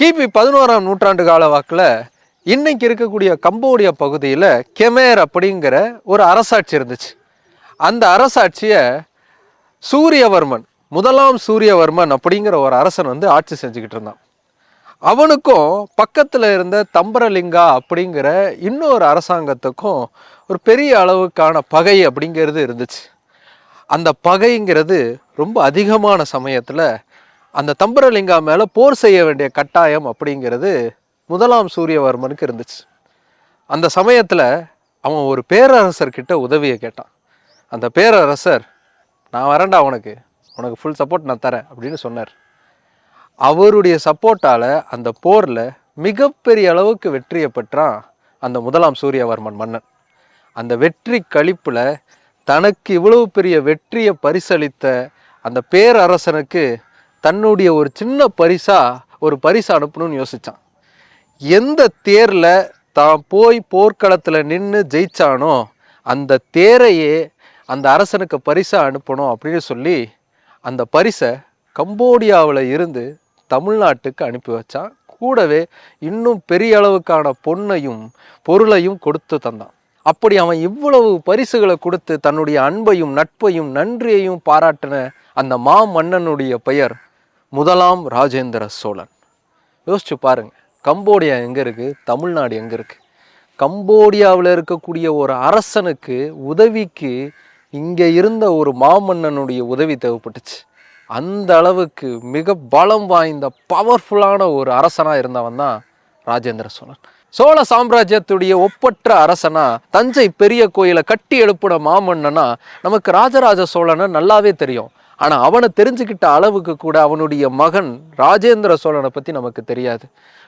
கிபி பதினோராம் நூற்றாண்டு கால வாக்கில் இன்னைக்கு இருக்கக்கூடிய கம்போடியா பகுதியில் கெமேர் அப்படிங்கிற ஒரு அரசாட்சி இருந்துச்சு. அந்த அரசாட்சியை சூரியவர்மன் முதலாம் சூரியவர்மன் அப்படிங்கிற ஒரு அரசன் வந்து ஆட்சி செஞ்சுக்கிட்டு இருந்தான். அவனுக்கும் பக்கத்தில் இருந்த தம்பரலிங்கா அப்படிங்கிற இன்னொரு அரசாங்கத்துக்கும் ஒரு பெரிய அளவுக்கான பகை அப்படிங்கிறது இருந்துச்சு. அந்த பகைங்கிறது ரொம்ப அதிகமான சமயத்தில் அந்த தம்பரலிங்கா மேலே போர் செய்ய வேண்டிய கட்டாயம் அப்படிங்கிறது முதலாம் சூரியவர்மனுக்கு இருந்துச்சு. அந்த சமயத்தில் அவன் ஒரு பேரரசர்கிட்ட உதவியை கேட்டான். அந்த பேரரசர் நான் வரேன்டா உனக்கு. உனக்கு ஃபுல் சப்போர்ட் நான் தரேன் அப்படின்னு சொன்னார். அவருடைய சப்போர்ட்டால் அந்த போரில் மிகப்பெரிய அளவுக்கு வெற்றியை பெற்றான் அந்த முதலாம் சூரியவர்மன் மன்னன். அந்த வெற்றி கழிப்பில் தனக்கு இவ்வளவு பெரிய வெற்றியை பரிசளித்த அந்த பேரரசனுக்கு தன்னுடைய ஒரு சின்ன பரிசா ஒரு பரிசு அனுப்பணும்னு யோசித்தான் எந்த தேரில் தான் போய் போர்க்களத்தில் நின்று ஜெயிச்சானோ அந்த தேரையே அந்த அரசனுக்கு பரிசாக அனுப்பணும் அப்படின்னு சொல்லி அந்த பரிசை கம்போடியாவில் இருந்து தமிழ்நாட்டுக்கு அனுப்பி வச்சான். கூடவே இன்னும் பெரிய அளவுக்கான பொன்னையும் பொருளையும் கொடுத்து தந்தான். அப்படி அவன் இவ்வளவு பரிசுகளை கொடுத்து தன்னுடைய அன்பையும் நட்பையும் நன்றியையும் பாராட்டின அந்த மா மன்னனுடைய பெயர் முதலாம் ராஜேந்திர சோழன். யோசிச்சு பாருங்க கம்போடியா எங்கே இருக்குது தமிழ்நாடு எங்கே இருக்குது கம்போடியாவில் இருக்கக்கூடிய ஒரு அரசனுக்கு உதவிக்கு இங்கே இருந்த ஒரு மாமன்னனுடைய உதவி தேவைப்பட்டுச்சு. அந்த அளவுக்கு மிக பலம் வாய்ந்த பவர்ஃபுல்லான ஒரு அரசனாக இருந்தவன் தான் ராஜேந்திர சோழன். சோழ சாம்ராஜ்யத்துடைய ஒப்பற்ற அரசனா தஞ்சை பெரிய கோயிலை கட்டி எழுப்பின மாமன்னனா நமக்கு ராஜராஜ சோழனை நல்லாவே தெரியும். ஆனால் அவனை தெரிஞ்சுக்கிட்ட அளவுக்கு கூட அவனுடைய மகன் ராஜேந்திர சோழனை பற்றி நமக்கு தெரியாது.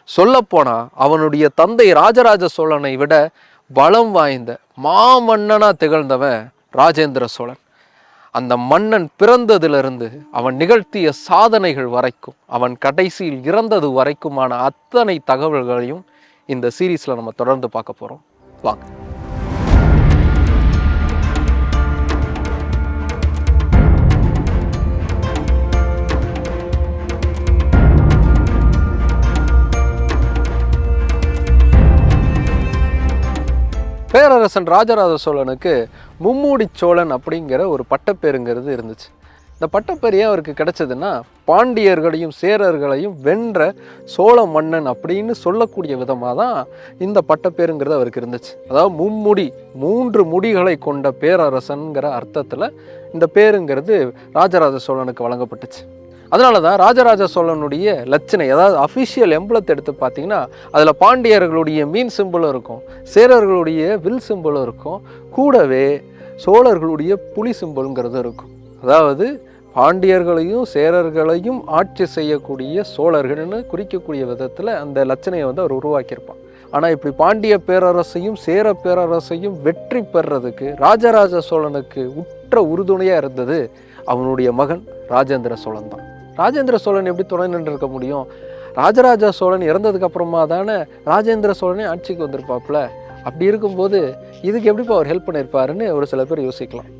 சொல்லப்போனால் அவனுடைய தந்தை ராஜராஜ சோழனை விட பலம் வாய்ந்த மாமன்னனாக திகழ்ந்தவன் ராஜேந்திர சோழன். அந்த மன்னன் பிறந்ததிலிருந்து அவன் நிகழ்த்திய சாதனைகள் வரைக்கும் அவன் கடைசியில் இறந்தது வரைக்குமான அத்தனை தகவல்களையும் இந்த சீரீஸில் நம்ம தொடர்ந்து பார்க்க போகிறோம் வாங்க. பேரரசன் ராஜராஜ சோழனுக்கு மும்மூடி சோழன் அப்படிங்கிற ஒரு பட்டப்பேருங்கிறது இருந்துச்சு. இந்த பட்டப்பேர் ஏன் அவருக்கு கிடைச்சதுன்னா பாண்டியர்களையும் சேரர்களையும் வென்ற சோழ மன்னன் அப்படின்னு சொல்லக்கூடிய விதமாக தான் இந்த பட்டப்பேருங்கிறது அவருக்கு இருந்துச்சு. அதாவது மும்முடி மூன்று முடிகளை கொண்ட பேரரசன்கிற அர்த்தத்தில் இந்த பேருங்கிறது ராஜராஜ சோழனுக்கு வழங்கப்பட்டுச்சு. அதனால தான் ராஜராஜ சோழனுடைய லட்சணை அதாவது அஃபிஷியல் எம்பளத்தை எடுத்து பார்த்தீங்கன்னா அதில் பாண்டியர்களுடைய மீன் சிம்பிளும் இருக்கும் சேரர்களுடைய வில் சிம்பிளும் இருக்கும் கூடவே சோழர்களுடைய புலி சிம்பிளுங்கிறது இருக்கும். அதாவது பாண்டியர்களையும் சேரர்களையும் ஆட்சி செய்யக்கூடிய சோழர்கள்னு குறிக்கக்கூடிய விதத்தில் அந்த லட்சணையை வந்து அவர் உருவாக்கியிருப்பான் ஆனால் இப்படி பாண்டிய பேரரசையும் சேர பேரரசையும் வெற்றி பெறதுக்கு ராஜராஜ சோழனுக்கு உற்ற உறுதுணையாக இருந்தது அவனுடைய மகன் ராஜேந்திர சோழன் தான் ராஜேந்திர சோழன் எப்படி துணை நின்று இருக்க முடியும்? ராஜராஜ சோழன் இறந்ததுக்கு அப்புறமா தானே ராஜேந்திர சோழனே ஆட்சிக்கு வந்திருப்பாப்புல? அப்படி இருக்கும்போது இதுக்கு எப்படிப்பா அவர் ஹெல்ப் பண்ணியிருப்பாருன்னு ஒரு சில பேர் யோசிக்கலாம்.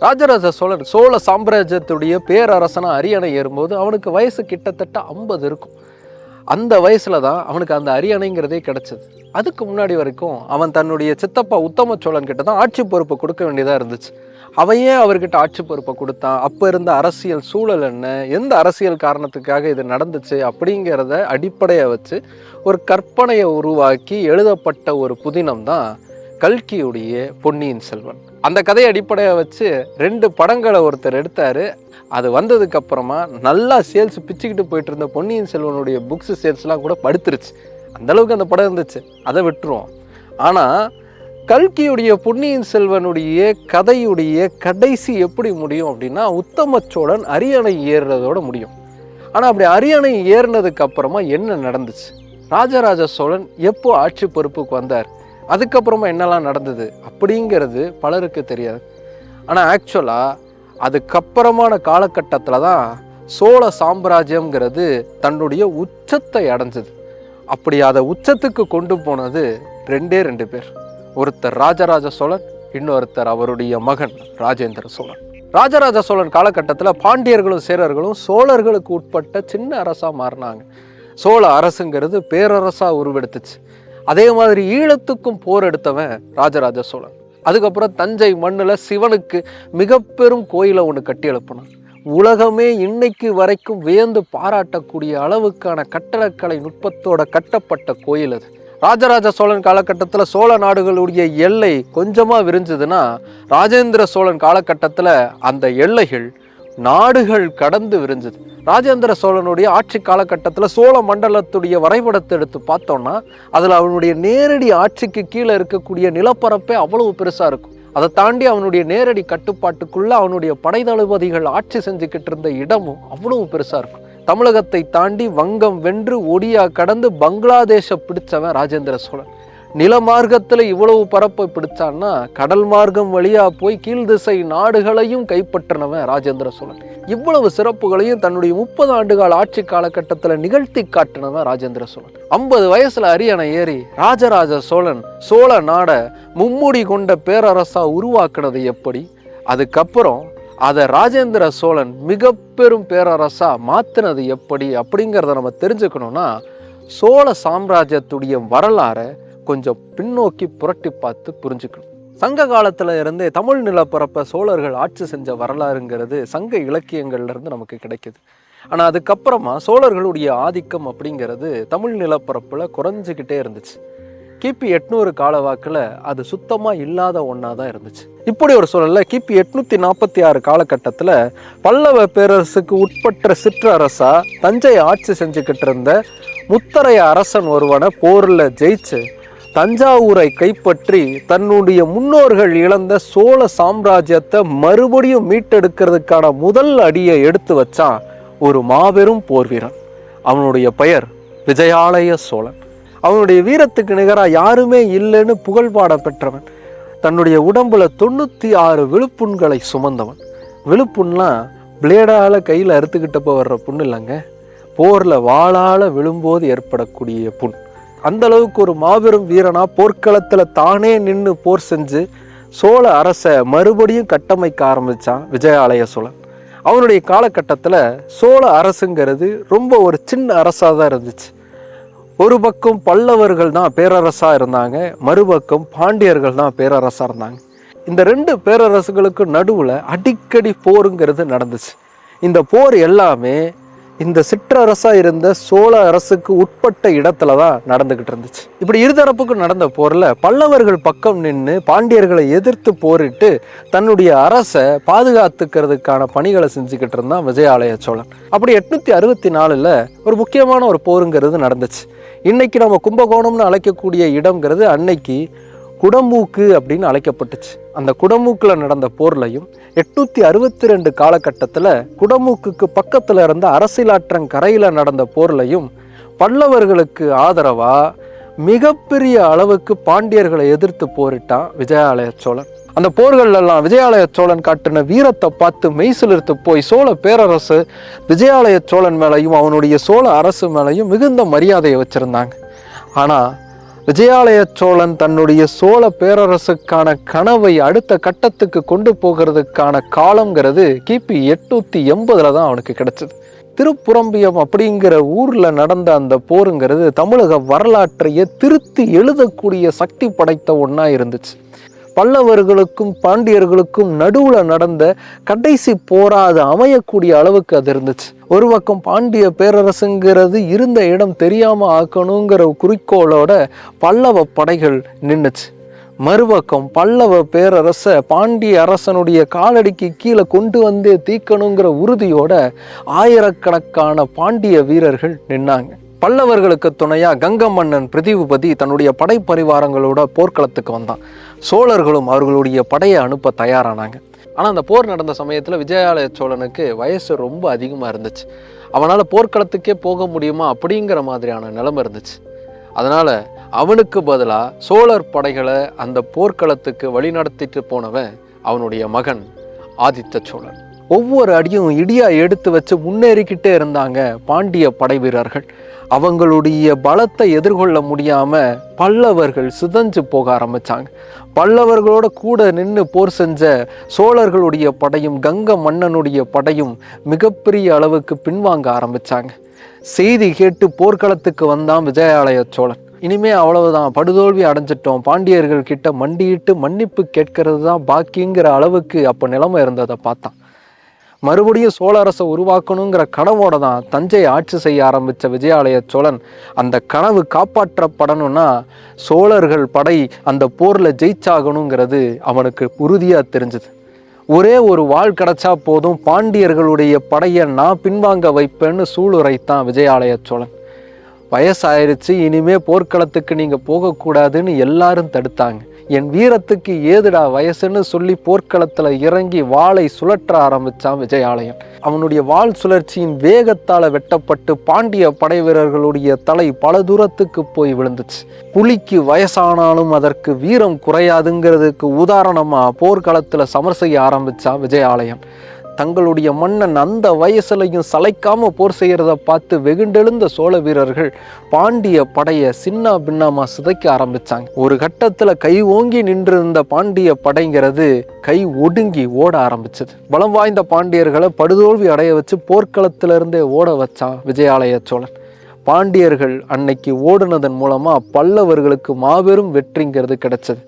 ராஜராஜ சோழன் சோழ சாம்ராஜ்யத்துடைய பேரரசனாக அரியணை ஏறும்போது அவனுக்கு வயசு கிட்டத்தட்ட ஐம்பது இருக்கும். அந்த வயசில் தான் அவனுக்கு அந்த அரியணைங்கிறதே கிடச்சிது. அதுக்கு முன்னாடி வரைக்கும் அவன் தன்னுடைய சித்தப்பா உத்தம சோழன் கிட்ட தான் ஆட்சி பொறுப்பை கொடுக்க வேண்டியதாக இருந்துச்சு. அவன் ஏன் அவர்கிட்ட ஆட்சி பொறுப்பை கொடுத்தான்? அப்போ இருந்த அரசியல் சூழல் என்ன? எந்த அரசியல் காரணத்துக்காக இது நடந்துச்சு? அப்படிங்கிறத அடிப்படையை வச்சு ஒரு கற்பனையை உருவாக்கி எழுதப்பட்ட ஒரு புதினம் தான் கல்கியுடைய பொன்னியின் செல்வன். அந்த கதையை அடிப்படையை வச்சு ரெண்டு படங்களை ஒருத்தர் எடுத்தார். அது வந்ததுக்கு அப்புறமா நல்லா சேல்ஸ் பிச்சுக்கிட்டு போயிட்டு இருந்த பொன்னியின் செல்வனுடைய புக்ஸ் சேல்ஸ்லாம் கூட படுத்துருச்சு. அந்தளவுக்கு அந்த படம் இருந்துச்சு. அதை விட்டுருவோம். ஆனால் கல்கியுடைய பொன்னியின் செல்வனுடைய கதையுடைய கடைசி எப்படி முடியும் அப்படின்னா உத்தம சோழன் அரியணை ஏறுறதோட முடியும். ஆனால் அப்படி அரியணை ஏறினதுக்கு அப்புறமா என்ன நடந்துச்சு? ராஜராஜ சோழன் எப்போ ஆட்சி பொறுப்புக்கு வந்தார்? அதுக்கப்புறமா என்னெல்லாம் நடந்தது அப்படிங்கிறது பலருக்கு தெரியாது. ஆனால் ஆக்சுவலாக அதுக்கப்புறமான காலகட்டத்தில் தான் சோழ சாம்ராஜ்யம்ங்கிறது தன்னுடைய உச்சத்தை அடைஞ்சது. அப்படி அதை உச்சத்துக்கு கொண்டு போனது ரெண்டே ரெண்டு பேர். ஒருத்தர் ராஜராஜ சோழன் இன்னொருத்தர் அவருடைய மகன் ராஜேந்திர சோழன். ராஜராஜ சோழன் காலகட்டத்தில் பாண்டியர்களும் சேரர்களும் சோழர்களுக்கு உட்பட்ட சின்ன அரசாக மாறினாங்க. சோழ அரசுங்கிறது பேரரசாக உருவெடுத்துச்சு. அதே மாதிரி ஈழத்துக்கும் போர் எடுத்தவன் ராஜராஜ சோழன். அதுக்கப்புறம் தஞ்சை மண்ணில் சிவனுக்கு மிக பெரும் கோயிலை ஒன்று கட்டி எழுப்பினான். உலகமே இன்னைக்கு வரைக்கும் வியந்து பாராட்டக்கூடிய அளவுக்கான கட்டடக்கலை நுட்பத்தோட கட்டப்பட்ட கோயில் அது. ராஜராஜ சோழன் காலகட்டத்தில் சோழ நாடுகளுடைய எல்லை கொஞ்சமாக விரிஞ்சதுன்னா ராஜேந்திர சோழன் காலகட்டத்தில் அந்த எல்லைகள் நாடுகள் கடந்து விரிஞ்சது. ராஜேந்திர சோழனுடைய ஆட்சி காலகட்டத்தில் சோழ மண்டலத்துடைய வரைபடத்தை எடுத்து பார்த்தோம்னா அதில் அவனுடைய நேரடி ஆட்சிக்கு கீழே இருக்கக்கூடிய நிலப்பரப்பே அவ்வளவு பெருசாக இருக்கும். அதை தாண்டி அவனுடைய நேரடி கட்டுப்பாட்டுக்குள்ளே அவனுடைய படைதளபதிகள் ஆட்சி செஞ்சுக்கிட்டு இருந்த இடமும் அவ்வளவு பெருசாக இருக்கும். தமிழகத்தை தாண்டி வங்கம் வென்று ஒடியா கடந்து பங்களாதேஷை பிடிச்சவன் ராஜேந்திர சோழன். நில மார்க்கத்தில் இவ்வளவு பரப்பை பிடிச்சான்னா கடல் மார்க்கம் வழியாக போய் கீழ் திசை நாடுகளையும் கைப்பற்றினவன் ராஜேந்திர சோழன். இவ்வளவு சிறப்புகளையும் தன்னுடைய முப்பது ஆண்டுகால ஆட்சி காலகட்டத்தில் நிகழ்த்தி காட்டினவன் ராஜேந்திர சோழன். ஐம்பது வயசில் அரியணை ஏறி ராஜராஜ சோழன் சோழ நாடை மும்முடி கொண்ட பேரரசா உருவாக்குனது எப்படி? அதுக்கப்புறம் அதை ராஜேந்திர சோழன் மிக பெரும் பேரரசா மாத்தினது எப்படி அப்படிங்கிறத நம்ம தெரிஞ்சுக்கணும்னா சோழ சாம்ராஜ்யத்துடைய வரலாறை கொஞ்சம் பின்னோக்கி புரட்டி பார்த்து புரிஞ்சுக்கணும். சங்க காலத்துல இருந்தே தமிழ் நிலப்பரப்பை சோழர்கள் ஆட்சி செஞ்ச வரலாறுங்கிறது சங்க இலக்கியங்கள்ல இருந்து நமக்கு கிடைக்குது. ஆனால் அதுக்கப்புறமா சோழர்களுடைய ஆதிக்கம் அப்படிங்கிறது தமிழ் நிலப்பரப்பில் குறைஞ்சிக்கிட்டே இருந்துச்சு. கிபி எட்நூறு காலவாக்கில் அது சுத்தமாக இல்லாத ஒன்றா தான் இருந்துச்சு. இப்படி ஒரு சூழலில் கிபி எட்நூற்றி நாற்பத்தி ஆறு காலகட்டத்தில் பல்லவ பேரரசுக்கு உட்பட்ட சிற்றரசா தஞ்சை ஆட்சி செஞ்சுக்கிட்டு இருந்த முத்தரைய அரசன் ஒருவனை போரில் ஜெயிச்சு தஞ்சாவூரை கைப்பற்றி தன்னுடைய முன்னோர்கள் இழந்த சோழ சாம்ராஜ்யத்தை மறுபடியும் மீட்டெடுக்கிறதுக்கான முதல் அடியை எடுத்து வச்சான் ஒரு மாபெரும் போர் வீரன். அவனுடைய பெயர் விஜயாலய சோழன். அவனுடைய வீரத்துக்கு நிகராக யாருமே இல்லைன்னு புகழ்பாட பெற்றவன். தன்னுடைய உடம்புல தொண்ணூற்றி ஆறு விழுப்புண்களை சுமந்தவன். விழுப்புண்லாம் பிளேடால் கையில் அறுத்துக்கிட்டப்போ வர்ற புண் இல்லைங்க. போரில் வாளால் விழும்போது ஏற்படக்கூடிய புண். அந்த அளவுக்கு ஒரு மாபெரும் வீரனா போர்க்களத்தில் தானே நின்று போர் செஞ்சு சோழ அரசை மறுபடியும் கட்டமைக்க ஆரம்பிச்சான் விஜயாலய சோழன். அவனுடைய காலகட்டத்தில் சோழ அரசுங்கிறது ரொம்ப ஒரு சின்ன அரசாக தான் இருந்துச்சு. ஒரு பக்கம் பல்லவர்கள் தான் பேரரசாக இருந்தாங்க மறுபக்கம் பாண்டியர்கள் தான் பேரரசாக இருந்தாங்க. இந்த ரெண்டு பேரரசுகளுக்கு நடுவில் அடிக்கடி போருங்கிறது நடந்துச்சு. இந்த போர் எல்லாமே இந்த சிற்றரசாக இருந்த சோழ அரசுக்கு உட்பட்ட இடத்துல தான் நடந்துக்கிட்டு இருந்துச்சு. இப்படி இருதரப்புக்கும் நடந்த போரில் பல்லவர்கள் பக்கம் நின்று பாண்டியர்களை எதிர்த்து போரிட்டு தன்னுடைய அரசை பாதுகாத்துக்கிறதுக்கான பணிகளை செஞ்சுக்கிட்டு இருந்தான் விஜயாலய சோழன். அப்படி எட்நூத்தி அறுபத்தி நாலில் ஒரு முக்கியமான ஒரு போருங்கிறது நடந்துச்சு. இன்னைக்கு நம்ம கும்பகோணம்னு அழைக்கக்கூடிய இடம்ங்கிறது அன்னைக்கு குடமூக்கு அப்படின்னு அழைக்கப்பட்டுச்சு. அந்த குடமூக்கில் நடந்த போர்லையும் எட்நூத்தி அறுபத்தி ரெண்டு காலகட்டத்தில் குடமூக்குக்கு பக்கத்தில் இருந்த அரசியலாற்றங்கரையில் நடந்த போர்லையும் பல்லவர்களுக்கு ஆதரவாக மிகப்பெரிய அளவுக்கு பாண்டியர்களை எதிர்த்து போரிட்டான் விஜயாலய சோழன். அந்த போர்களெல்லாம் விஜயாலய சோழன் காட்டின வீரத்தை பார்த்து மெய்சிலிருத்து போய் சோழ பேரரசு விஜயாலய சோழன் மேலையும் அவனுடைய சோழ அரசு மேலையும் மிகுந்த மரியாதையை வச்சுருந்தாங்க. ஆனால் விஜயாலய சோழன் தன்னுடைய சோழ பேரரசுக்கான கனவை அடுத்த கட்டத்துக்கு கொண்டு போகிறதுக்கான காலங்கிறது கிபி எட்நூத்தி எண்பதுல தான் அவனுக்கு கிடைச்சது. திருப்புறம்பியம் அப்படிங்கிற ஊர்ல நடந்த அந்த போருங்கிறது தமிழக வரலாற்றையே திருத்தி எழுதக்கூடிய சக்தி படைத்த ஒன்றா இருந்துச்சு. பல்லவர்களுக்கும் பாண்டியர்களுக்கும் நடுவில் நடந்த கடைசி போரா அது அமையக்கூடிய அளவுக்கு அது இருந்துச்சு. ஒரு பக்கம் பாண்டிய பேரரசுங்கிறது இருந்த இடம் தெரியாமல் ஆக்கணுங்கிற குறிக்கோளோட பல்லவ படைகள் நின்றுச்சு மறுபக்கம் பல்லவ பேரரச பாண்டிய அரசனுடைய காலடிக்கு கீழே கொண்டு வந்தே தீக்கணுங்கிற உறுதியோட ஆயிரக்கணக்கான பாண்டிய வீரர்கள் நின்னாங்க. பல்லவர்களுக்கு துணையாக கங்க மன்னன் பிரதிபதி தன்னுடைய படைப்பரிவாரங்களோட போர்க்களத்துக்கு வந்தான். சோழர்களும் அவர்களுடைய படையை அனுப்ப தயாரானாங்க. ஆனால் அந்த போர் நடந்த சமயத்தில் விஜயாலய சோழனுக்கு வயசு ரொம்ப அதிகமாக இருந்துச்சு. அவனால் போர்க்களத்துக்கே போக முடியுமா அப்படிங்கிற மாதிரியான நிலைமை இருந்துச்சு. அதனால் அவனுக்கு பதிலாக சோழர் படைகளை அந்த போர்க்களத்துக்கு வழிநடத்திட்டு போனவன் அவனுடைய மகன் ஆதித்த சோழன். ஒவ்வொரு அடியும் இடியா எடுத்து வச்சு முன்னேறிக்கிட்டே இருந்தாங்க பாண்டிய படை வீரர்கள் அவங்களுடைய பலத்தை எதிர்கொள்ள முடியாமல் பல்லவர்கள் சிதஞ்சு போக ஆரம்பித்தாங்க பல்லவர்களோட கூட நின்று போர் செஞ்ச சோழர்களுடைய படையும் கங்க மன்னனுடைய படையும் மிகப்பெரிய அளவுக்கு பின்வாங்க ஆரம்பித்தாங்க செய்தி கேட்டு போர்க்களத்துக்கு வந்தான் விஜயாலய சோழன். இனிமே அவ்வளவுதான். படுதோல்வி அடைஞ்சிட்டோம். பாண்டியர்கள் கிட்ட மண்டியிட்டு மன்னிப்பு கேட்கறது தான் பாக்கிங்கிற அளவுக்கு அப்போ நிலைமை இருந்ததை பார்த்தான். மறுபடியும் சோழ அரசை உருவாக்கணுங்கிற கனவோட தான் தஞ்சை ஆட்சி செய்ய ஆரம்பித்த விஜயாலய சோழன் அந்த கனவு காப்பாற்றப்படணும்னா சோழர்கள் படை அந்த போரில் ஜெயிச்சாகணுங்கிறது அவனுக்கு உறுதியாக தெரிஞ்சுது. ஒரே ஒரு வாழ் கிடைச்சா போதும் பாண்டியர்களுடைய படையை நான் பின்வாங்க வைப்பேன்னு சூளுரைத்தான் விஜயாலய சோழன். வயசாயிருச்சு இனிமே போர்க்களத்துக்கு நீங்கள் போகக்கூடாதுன்னு எல்லாரும் தடுத்தாங்க. என் வீரத்துக்கு ஏதுடா வயசுன்னு சொல்லி போர்க்களத்தில் இறங்கி வாளை சுழற்ற ஆரம்பிச்சான் விஜயாலயன். அவனுடைய வாள் சுழற்சியின் வேகத்தால் வெட்டப்பட்டு பாண்டிய படை வீரர்களுடைய தலை பல தூரத்துக்கு போய் விழுந்துச்சு. புலிக்கு வயசானாலும் அதற்கு வீரம் குறையாதுங்கிறதுக்கு உதாரணமாக போர்க்களத்தில் சமர் செய்ய ஆரம்பிச்சான் விஜயாலயன். தங்களுடைய மன்னன் அந்த வயசுலையும் சளைக்காம போர் செய்கிறத பார்த்து வெகுண்டெழுந்த சோழ வீரர்கள் பாண்டிய படையை சின்ன பின்னமாக சிதைக்க ஆரம்பிச்சாங்க. ஒரு கட்டத்தில் கை ஓங்கி நின்றிருந்த பாண்டிய படைங்கிறது கை ஒடுங்கி ஓட ஆரம்பிச்சது. பலம் வாய்ந்த பாண்டியர்களை படுதோல்வி அடைய வச்சு போர்க்களத்திலிருந்தே ஓட வச்சான் விஜயாலய சோழன். பாண்டியர்கள் அன்னைக்கு ஓடுனதன் மூலமாக பல்லவர்களுக்கு மாபெரும் வெற்றிங்கிறது கிடைச்சது.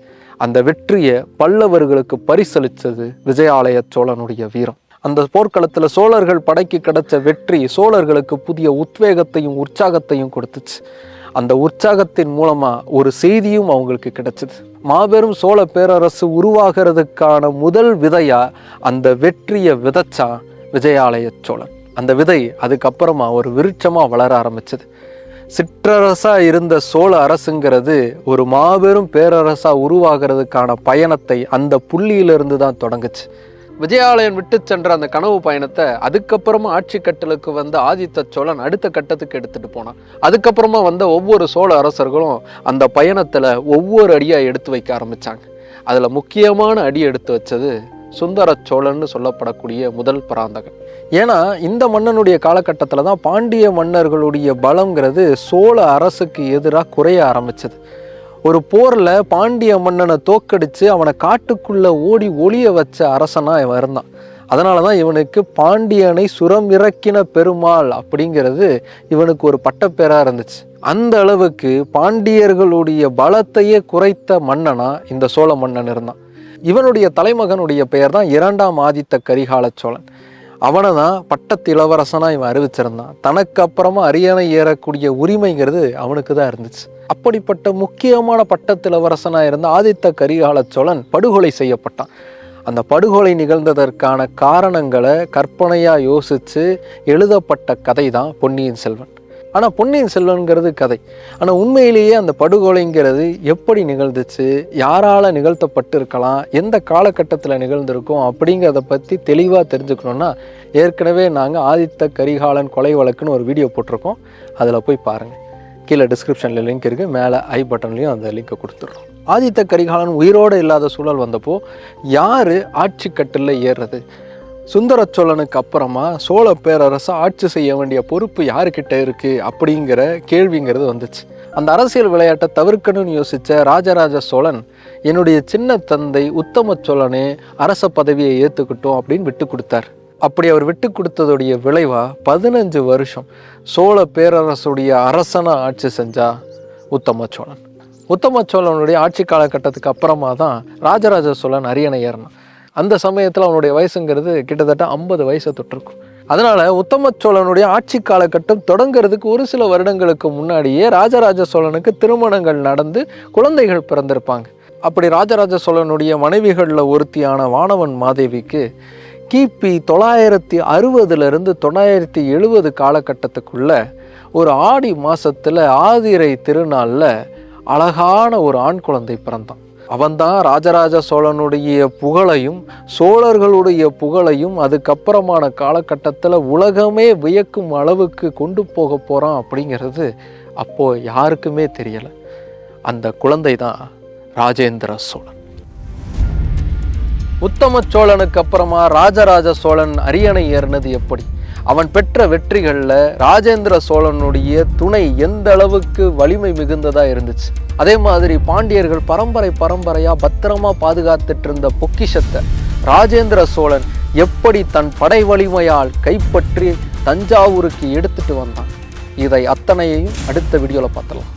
அந்த வெற்றியை பல்லவர்களுக்கு பரிசளித்தது விஜயாலய சோழனுடைய வீரம். அந்த போர்க்களத்தில் சோழர்கள் படைக்கு கிடைச்ச வெற்றி சோழர்களுக்கு புதிய உத்வேகத்தையும் உற்சாகத்தையும் கொடுத்துச்சு. அந்த உற்சாகத்தின் மூலமாக ஒரு செய்தியும் அவங்களுக்கு கிடைச்சிது. மாபெரும் சோழ பேரரசு உருவாகிறதுக்கான முதல் விதையாக அந்த வெற்றியை விதைச்சான் விஜயாலய சோழன். அந்த விதை அதுக்கப்புறமா ஒரு விருட்சமாக வளர ஆரம்பிச்சது. சிற்றரசாக இருந்த சோழ அரசுங்கிறது ஒரு மாபெரும் பேரரசாக உருவாகிறதுக்கான பயணத்தை அந்த புள்ளியிலிருந்து தான் தொடங்குச்சு. விஜயாலயன் விட்டு சென்ற அந்த கனவு பயணத்தை அதுக்கப்புறமா ஆட்சி கட்டலுக்கு வந்த ஆதித்த சோழன் அடுத்த கட்டத்துக்கு எடுத்துட்டு போனான். அதுக்கப்புறமா வந்த ஒவ்வொரு சோழ அரசர்களும் அந்த பயணத்துல ஒவ்வொரு அடியா எடுத்து வைக்க ஆரம்பிச்சாங்க. அதுல முக்கியமான அடி எடுத்து வச்சது சுந்தர சோழன்னு சொல்லப்படக்கூடிய முதல் பராந்தகன். ஏன்னா இந்த மன்னனுடைய காலகட்டத்தில் தான் பாண்டிய மன்னர்களுடைய பலங்கிறது சோழ அரசுக்கு எதிராக குறைய ஆரம்பிச்சது. ஒரு போரில் பாண்டிய மன்னனை தோக்கடித்து அவனை காட்டுக்குள்ளே ஓடி ஒளிய வச்ச அரசனாக இவன் இருந்தான். அதனால தான் இவனுக்கு பாண்டியனை சுரம் இறக்கின பெருமாள் அப்படிங்கிறது இவனுக்கு ஒரு பட்டப்பேராக இருந்துச்சு. அந்த அளவுக்கு பாண்டியர்களுடைய பலத்தையே குறைத்த மன்னனா இந்த சோழ மன்னன் இருந்தான். இவனுடைய தலைமகனுடைய பெயர் தான் இரண்டாம் ஆதித்த கரிகால சோழன். அவனை தான் பட்டத்து இளவரசனாக இவன் அறிவிச்சிருந்தான். தனக்கு அப்புறமா அரியணை ஏறக்கூடிய உரிமைங்கிறது அவனுக்கு தான் இருந்துச்சு. அப்படிப்பட்ட முக்கியமான பட்டத்திலவரசனாக இருந்த ஆதித்த கரிகால சோழன் படுகொலை செய்யப்பட்டான். அந்த படுகொலை நிகழ்ந்ததற்கான காரணங்களை கற்பனையாக யோசித்து எழுதப்பட்ட கதை தான் பொன்னியின் செல்வன். ஆனால் பொன்னியின் செல்வன்கிறது கதை. ஆனால் உண்மையிலேயே அந்த படுகொலைங்கிறது எப்படி நிகழ்ந்துச்சு யாரால் நிகழ்த்தப்பட்டு இருக்கலாம் எந்த காலகட்டத்தில் நிகழ்ந்திருக்கும் அப்படிங்கிறத பற்றி தெளிவாக தெரிஞ்சுக்கணுன்னா ஏற்கனவே நாங்கள் ஆதித்த கரிகாலன் கொலை வழக்குன்னு ஒரு வீடியோ போட்டிருக்கோம். அதில் போய் பாருங்கள் கீழே டிஸ்கிரிப்ஷனில் லிங்க் இருக்குது மேலே ஐ பட்டன்லேயும் அந்த லிங்க்கை கொடுத்துட்றோம். ஆதித்த கரிகாலன் உயிரோடு இல்லாத சூழல் வந்தப்போ யார் ஆட்சி கட்டில் ஏறுறது? சுந்தர சோழனுக்கு அப்புறமா சோழ பேரரசை ஆட்சி செய்ய வேண்டிய பொறுப்பு யாருக்கிட்ட இருக்குது அப்படிங்கிற கேள்விங்கிறது வந்துச்சு. அந்த அரசியல் விளையாட்டை தவிர்க்கணும்னு யோசித்த ராஜராஜ சோழன் என்னுடைய சின்ன தந்தை உத்தம சோழனே அரச பதவியை ஏற்றுக்கிட்டோம் அப்படின்னு விட்டு கொடுத்தார். அப்படி அவர் விட்டு கொடுத்ததுடைய விளைவாக பதினஞ்சு வருஷம். சோழ பேரரசுடைய அரசனாக ஆட்சி செஞ்சா உத்தம சோழன். உத்தம சோழனுடைய ஆட்சி காலகட்டத்துக்கு அப்புறமா தான் ராஜராஜ சோழன் அரியணை ஏறினான். அந்த சமயத்தில் அவனுடைய வயசுங்கிறது கிட்டத்தட்ட ஐம்பது வயசை தொட்டிருக்கும். அதனால் உத்தம சோழனுடைய ஆட்சி காலகட்டம் தொடங்கிறதுக்கு ஒரு சில வருடங்களுக்கு முன்னாடியே ராஜராஜ சோழனுக்கு திருமணங்கள் நடந்து குழந்தைகள் பிறந்திருப்பாங்க. அப்படி ராஜராஜ சோழனுடைய மனைவிகளில் ஒருத்தியான வானவன் மாதேவிக்கு கிபி தொள்ளாயிரத்தி அறுபதுலேருந்து தொள்ளாயிரத்தி எழுபது காலகட்டத்துக்குள்ள ஒரு ஆடி மாதத்தில் ஆதிரை திருநாளில் அழகான ஒரு ஆண் குழந்தை பிறந்தான். அவன்தான் ராஜராஜ சோழனுடைய புகழையும் சோழர்களுடைய புகழையும் அதுக்கப்புறமான காலகட்டத்தில் உலகமே வியக்கும் அளவுக்கு கொண்டு போக போகிறான் அப்படிங்கிறது அப்போது யாருக்குமே தெரியலை. அந்த குழந்தை தான் ராஜேந்திர சோழன். உத்தம சோழனுக்கு அப்புறமா ராஜராஜ சோழன் அரியணை ஏறினது எப்படி? அவன் பெற்ற வெற்றிகளில் ராஜேந்திர சோழனுடைய துணை எந்த அளவுக்கு வலிமை மிகுந்ததா இருந்துச்சு? அதே மாதிரி பாண்டியர்கள் பரம்பரை பரம்பரையா பத்திரமா பாதுகாத்துட்டு இருந்த பொக்கிஷத்தை ராஜேந்திர சோழன் எப்படி தன் படை வலிமையால் கைப்பற்றி தஞ்சாவூருக்கு எடுத்துட்டு வந்தான்? இதை அத்தனையையும் அடுத்த வீடியோவில் பார்த்தலாம்